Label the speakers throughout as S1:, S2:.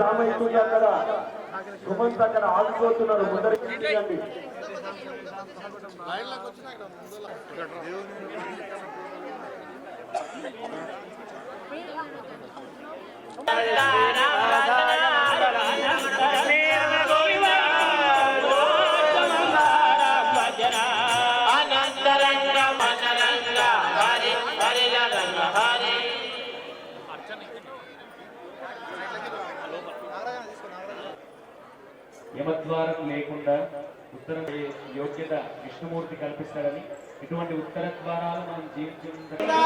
S1: ఎక్కడ డ్రామ అవుతుంది అక్కడ సుమంత్ అక్కడ ఆగిపోతున్నారు ముందరికి తీయండి.
S2: అనంతరంగ
S3: యమద్వారం లేకుండా ఉత్తర యోగ్యత విష్ణుమూర్తి కల్పిస్తాడని ఇటువంటి ఉత్తర ద్వారాలు మనం
S4: జీవించుకుంటాం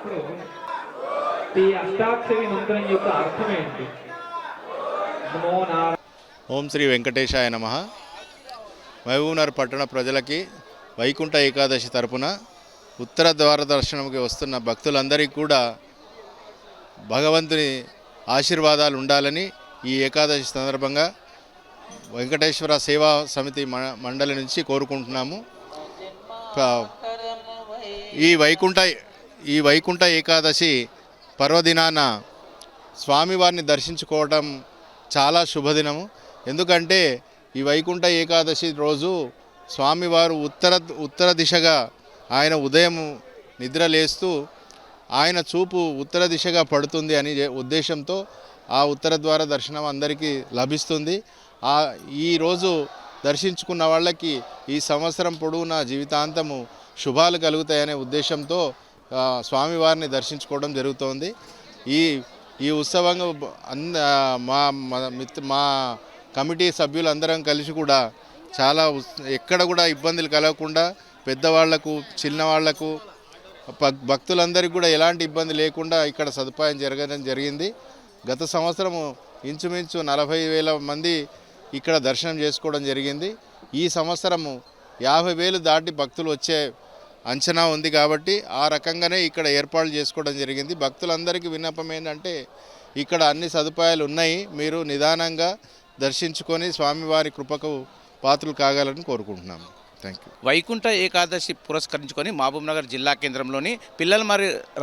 S4: ఇప్పుడు ఈ అష్టాక్షరి మంత్రం యొక్క అర్థం ఏంటి
S5: ఓం శ్రీ వెంకటేశాయ నమ. మహబూబ్నగర్ పట్టణ ప్రజలకి వైకుంఠ ఏకాదశి తరపున ఉత్తర ద్వార దర్శనంకి వస్తున్న భక్తులందరికీ కూడా భగవంతుని ఆశీర్వాదాలు ఉండాలని ఈ ఏకాదశి సందర్భంగా వెంకటేశ్వర సేవా సమితి మ- మండలి నుంచి కోరుకుంటున్నాము. ఈ వైకుంఠ ఈ వైకుంఠ ఏకాదశి పర్వదినాన స్వామివారిని దర్శించుకోవటం చాలా శుభదినము. ఎందుకంటే ఈ వైకుంఠ ఏకాదశి రోజు స్వామివారు ఉత్తర ఉత్తర దిశగా ఆయన ఉదయం నిద్ర లేస్తూ ఆయన చూపు ఉత్తర దిశగా పడుతుంది అని ఉద్దేశంతో ఆ ఉత్తర ద్వార దర్శనం అందరికీ లభిస్తుంది. ఆ ఈరోజు దర్శించుకున్న వాళ్ళకి ఈ సంవత్సరం పొడవునా జీవితాంతము శుభాలు కలుగుతాయనే ఉద్దేశంతో స్వామివారిని దర్శించుకోవడం జరుగుతోంది. ఈ ఈ ఉత్సవంగా అంద మా మా మిత్ర మా కమిటీ సభ్యులందరం కలిసి కూడా చాలా ఎక్కడ కూడా ఇబ్బందులు కలగకుండా పెద్దవాళ్ళకు చిన్నవాళ్ళకు భక్తులందరికీ కూడా ఎలాంటి ఇబ్బంది లేకుండా ఇక్కడ సదుపాయం జరగడం జరిగింది. గత సంవత్సరము ఇంచుమించు నలభై వేల మంది ఇక్కడ దర్శనం చేసుకోవడం జరిగింది. ఈ సంవత్సరము యాభై వేలు దాటి భక్తులు వచ్చే అంచనా ఉంది కాబట్టి ఆ రకంగానే ఇక్కడ ఏర్పాట్లు చేసుకోవడం జరిగింది. భక్తులందరికీ విన్నపం ఏంటంటే ఇక్కడ అన్ని సదుపాయాలు ఉన్నాయి. మీరు నిదానంగా దర్శించుకొని స్వామివారి కృపకు పాత్రలు కాగాలని కోరుకుంటున్నాము. థ్యాంక్ యూ
S6: వైకుంఠ ఏకాదశి పురస్కరించుకొని మహబూబ్నగర్ జిల్లా కేంద్రంలోని పిల్లల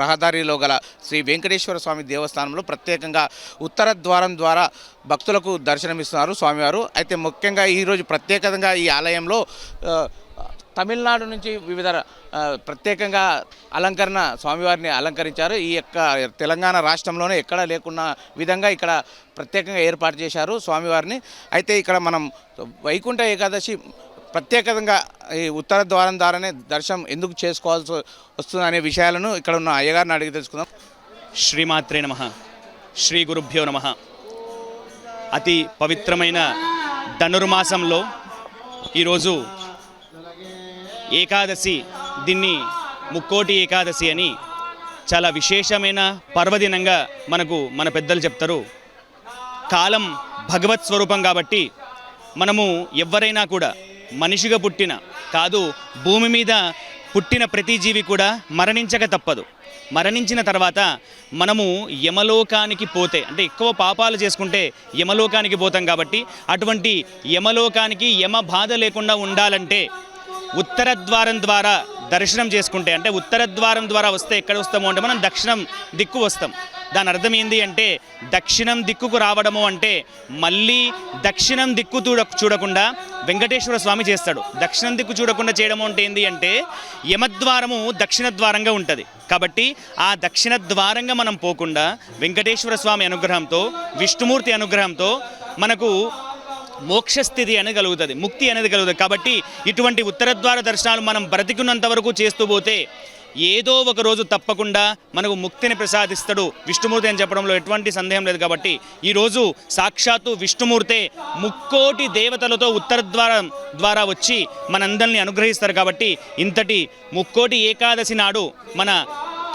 S6: రహదారిలో గల శ్రీ వెంకటేశ్వర స్వామి దేవస్థానంలో ప్రత్యేకంగా ఉత్తర ద్వారం ద్వారా భక్తులకు దర్శనమిస్తున్నారు స్వామివారు. అయితే ముఖ్యంగా ఈరోజు ప్రత్యేకంగా ఈ ఆలయంలో తమిళనాడు నుంచి వివిధ ప్రత్యేకంగా అలంకరణ స్వామివారిని అలంకరించారు. ఈ యొక్క తెలంగాణ రాష్ట్రంలోనే ఎక్కడా లేకున్న విధంగా ఇక్కడ ప్రత్యేకంగా ఏర్పాటు చేశారు స్వామివారిని. అయితే ఇక్కడ మనం వైకుంఠ ఏకాదశి ప్రత్యేకంగా ఈ ఉత్తర ద్వారం ద్వారానే దర్శనం ఎందుకు చేసుకోవాల్సి వస్తుంది అనే విషయాలను ఇక్కడ ఉన్న అయ్యగారిని అడిగి తెలుసుకుందాం.
S7: శ్రీమాత్రే నమ. శ్రీ గురుభ్యో నమ. అతి పవిత్రమైన ధనుర్మాసంలో ఈరోజు ఏకాదశి దీన్ని ముక్కోటి ఏకాదశి అని చాలా విశేషమైన పర్వదినంగా మనకు మన పెద్దలు చెప్తారు. కాలం భగవత్ స్వరూపం కాబట్టి మనము ఎవరైనా కూడా మనిషిగా పుట్టిన కాదు భూమి మీద పుట్టిన ప్రతి జీవి కూడా మరణించక తప్పదు. మరణించిన తర్వాత మనము యమలోకానికి పోతే అంటే ఎక్కువ పాపాలు చేసుకుంటే యమలోకానికి పోతాం కాబట్టి అటువంటి యమలోకానికి యమ బాధ లేకుండా ఉండాలంటే ఉత్తర ద్వారం ద్వారా దర్శనం చేసుకుంటే అంటే ఉత్తర ద్వారం ద్వారా వస్తే ఎక్కడ వస్తాము అంటే మనం దక్షిణం దిక్కు వస్తాం. దాని అర్థం ఏంటి అంటే దక్షిణం దిక్కుకు రావడము అంటే మళ్ళీ దక్షిణం దిక్కు చూడ చూడకుండా వెంకటేశ్వర స్వామి చేస్తాడు. దక్షిణం దిక్కు చూడకుండా చేయడం అంటే ఏంటి అంటే యమద్వారము దక్షిణ ద్వారంగా ఉంటుంది. కాబట్టి ఆ దక్షిణ ద్వారంగా మనం పోకుండా వెంకటేశ్వర స్వామి అనుగ్రహంతో విష్ణుమూర్తి అనుగ్రహంతో మనకు మోక్షస్థితి అనేది కలుగుతుంది ముక్తి అనేది కలుగుతుంది. కాబట్టి ఇటువంటి ఉత్తర ద్వార దర్శనాలు మనం బ్రతికున్నంత వరకు చేస్తూ పోతే ఏదో ఒక రోజు తప్పకుండా మనకు ముక్తిని ప్రసాదిస్తాడు విష్ణుమూర్తి అని చెప్పడంలో ఎటువంటి సందేహం లేదు. కాబట్టి ఈరోజు సాక్షాత్తు విష్ణుమూర్తే ముక్కోటి దేవతలతో ఉత్తర ద్వారం ద్వారా వచ్చి మనందరిని అనుగ్రహిస్తారు. కాబట్టి ఇంతటి ముక్కోటి ఏకాదశి నాడు మన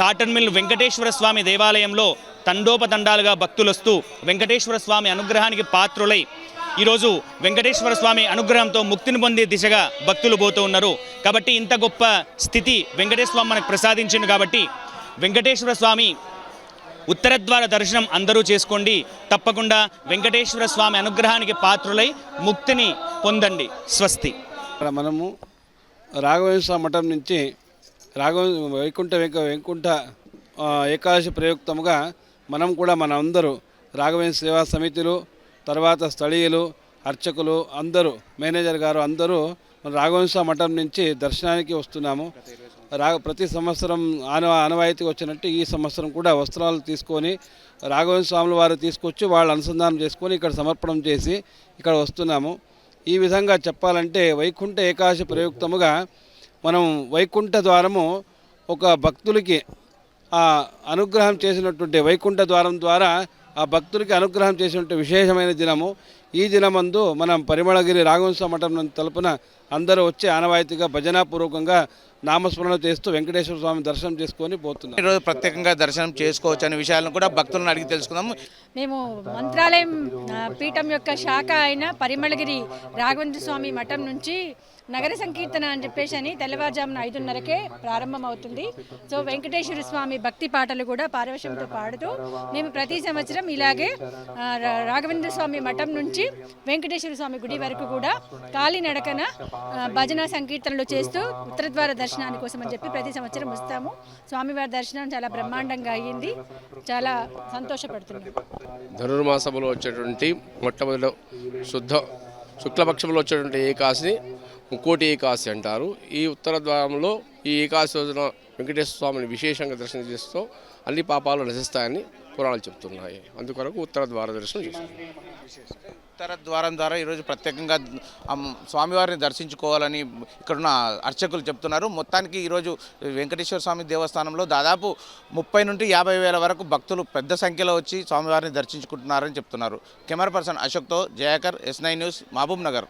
S7: కాటన్ మిల్ వెంకటేశ్వర స్వామి దేవాలయంలో తండోపతండాలుగా భక్తులు వస్తూ వెంకటేశ్వర స్వామి అనుగ్రహానికి పాత్రులై ఈరోజు వెంకటేశ్వర స్వామి అనుగ్రహంతో ముక్తిని పొందే దిశగా భక్తులు పోతూ ఉన్నారు. కాబట్టి ఇంత గొప్ప స్థితి వెంకటేశ్వర స్వామి మనకు ప్రసాదించింది కాబట్టి వెంకటేశ్వర స్వామి ఉత్తరద్వార దర్శనం అందరూ చేసుకోండి. తప్పకుండా వెంకటేశ్వర స్వామి అనుగ్రహానికి పాత్రులై ముక్తిని పొందండి. స్వస్తి.
S8: మనము రాఘవేశ్వర మఠం నుంచి రాఘవ వైకుంఠ వైకుంఠ ఏకాదశి ప్రయుక్తముగా మనం కూడా మన అందరూ రాఘవేంద్ర సేవా సమితులు తర్వాత స్థళీయులు అర్చకులు అందరూ మేనేజర్ గారు అందరూ మన మఠం నుంచి దర్శనానికి వస్తున్నాము. రా ప్రతి సంవత్సరం ఆన ఆనవాయితీ వచ్చినట్టు ఈ సంవత్సరం కూడా వస్త్రాలు తీసుకొని రాఘవేంద్ర స్వాముల వారు తీసుకొచ్చి వాళ్ళు అనుసంధానం చేసుకొని ఇక్కడ సమర్పణం చేసి ఇక్కడ వస్తున్నాము. ఈ విధంగా చెప్పాలంటే వైకుంఠ ఏకాశ ప్రయుక్తముగా మనం వైకుంఠ ద్వారము ఒక భక్తులకి అనుగ్రహం చేసినటువంటి వైకుంఠ ద్వారం ద్వారా ఆ భక్తులకి అనుగ్రహం చేసినటువంటి విశేషమైన దినము. ఈ దినమందు మనం పరిమళగిరి రాఘవంశ మఠం తలుపున అందరూ వచ్చి ఆనవాయితీగా భజనాపూర్వకంగా నామస్మరణ చేస్తూ వెంకటేశ్వర స్వామి దర్శనం చేసుకొని పోతున్నారు
S6: ఈరోజు ప్రత్యేకంగా దర్శనం చేసుకోవచ్చు అనే విషయాలను కూడా భక్తులను అడిగి తెలుసుకుందాం.
S9: మేము మంత్రాలయం పీఠం యొక్క శాఖ అయిన పరిమళగిరి రాఘవేంద్ర స్వామి మఠం నుంచి నగర సంకీర్తన అని చెప్పేసి అని తెల్లవారుజామున ఐదున్నరకే ప్రారంభం అవుతుంది సో వెంకటేశ్వర స్వామి భక్తి పాటలు కూడా పారవశ్యంతో పాడుతూ మేము ప్రతి సంవత్సరం ఇలాగే రాఘవేంద్ర స్వామి మఠం నుంచి వెంకటేశ్వర స్వామి గుడి వరకు కూడా కాలినడకన భజన సంకీర్తనలు చేస్తూ ఉత్తరద్వార దర్శనాని కోసం అని చెప్పి ప్రతి సంవత్సరం వస్తాము. స్వామివారి దర్శనం చాలా బ్రహ్మాండంగా అయ్యింది. చాలా సంతోషపడుతున్నాం.
S10: ధనుర్మాసంలో వచ్చేటువంటి మొట్టమొదటి శుద్ధ శుక్లపక్షంలో వచ్చేటువంటి ఏకాశిని ముక్కోటి ఏకాశి అంటారు. ఈ ఉత్తర ద్వారంలో ఈ ఏకాశి రోజున వెంకటేశ్వర స్వామిని విశేషంగా దర్శనం చేస్తూ అన్ని పాపాలు నశిస్తాయని పురాణాలు చెప్తున్నాయి. అందుకొరకు ఉత్తర ద్వార దర్శనం చేస్తాం
S6: ద్వారం ద్వారా ఈరోజు ప్రత్యేకంగా స్వామివారిని దర్శించుకోవాలని ఇక్కడున్న అర్చకులు చెప్తున్నారు. మొత్తానికి ఈరోజు వెంకటేశ్వర స్వామి దేవస్థానంలో దాదాపు ముప్పై నుండి యాభై వేల వరకు భక్తులు పెద్ద సంఖ్యలో వచ్చి స్వామివారిని దర్శించుకుంటున్నారని చెప్తున్నారు. Camera person అశోక్తో Jayakar S nine news Mahbubnagar.